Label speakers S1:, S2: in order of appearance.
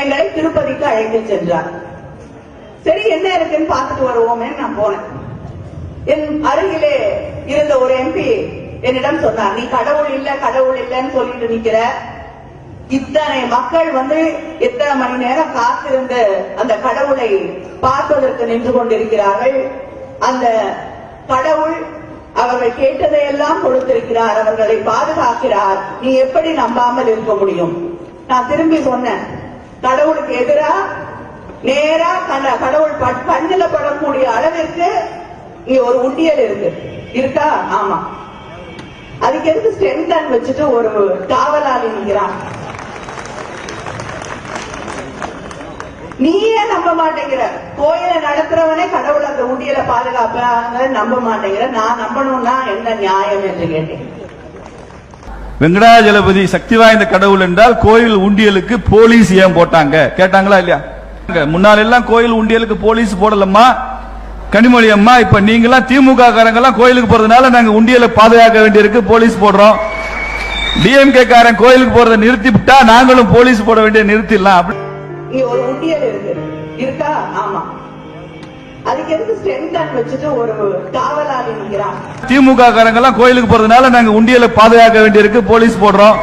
S1: எங்களை திருப்பதிக்கு அழைத்து சென்றார். சரி என்ன இருக்குன்னு பார்த்துட்டு வருவோமே நான் போனேன் என் அருகிலே இருந்த ஒரு எம்பி என்னிடம் சொன்னார் நீ கடவுள் இல்ல கடவுள் இல்லன்னு சொல்லிட்டு நிக்கிற. இத்தனை மக்கள் வந்து எத்தனை மணி நேரம் காத்திருந்து அந்த கடவுளை பார்ப்பதற்கு நின்று கொண்டிருக்கிறார்கள். அந்த கடவுள் அவர்கள் கேட்டதையெல்லாம் கொடுத்திருக்கிறார் அவர்களை பாதுகாக்கிறார். நீ எப்படி நம்பாமல் இருக்க முடியும்? நான் திரும்பி சொன்னேன் கடவுளுக்கு எதிரா நேரா கடவுள் பட்- படக்கூடிய அளவிற்கு இங்க ஒரு உண்டியல் இருக்கு. இருக்கா? ஆமா. அதுக்கு எதுக்கு ஸ்டென்டன் வச்சுட்டு ஒரு காவலாளி நிற்கிறான் நீயே நம்ப மாட்டேங்கிற. கோயிலை நடத்துறவனே கடவுள் அந்த உண்டியலை பாதுகாப்பாங்க நம்ப மாட்டேங்கிற. நான் நம்பணும்னா என்ன நியாயம் என்று கேட்டேன்.
S2: வெங்கடாஜலபதி சக்தி வாய்ந்த கடவுள் என்றால் கோயில் உண்டியலுக்கு போலீஸ் ஏன் போட்டாங்க? கேட்டாங்களா இல்லையா? முன்னால எல்லாம் கோயில் உண்டியலுக்கு போலீஸ் போடலம்மா. கனிமொழி அம்மா இப்ப நீங்களாம் திமுக காரங்கெல்லாம் கோயிலுக்கு போறதுனால நாங்க உண்டியலை பாதுகாக்க வேண்டியிருக்கு போலீஸ் போடுறோம். டிஎம்கே காரன் கோயிலுக்கு போறதை நிறுத்தி விட்டா நாங்களும் போலீஸ் போட வேண்டிய நிறுத்திடலாம். அப்படி
S1: அதுக்கு எதுக்கு வச்சுட்டு ஒரு காவலாளி
S2: திமுக காரங்க எல்லாம் கோயிலுக்கு போறதுனால நாங்க உண்டியலை பாதுகாக்க வேண்டியிருக்கு போலீஸ் போடுறோம்.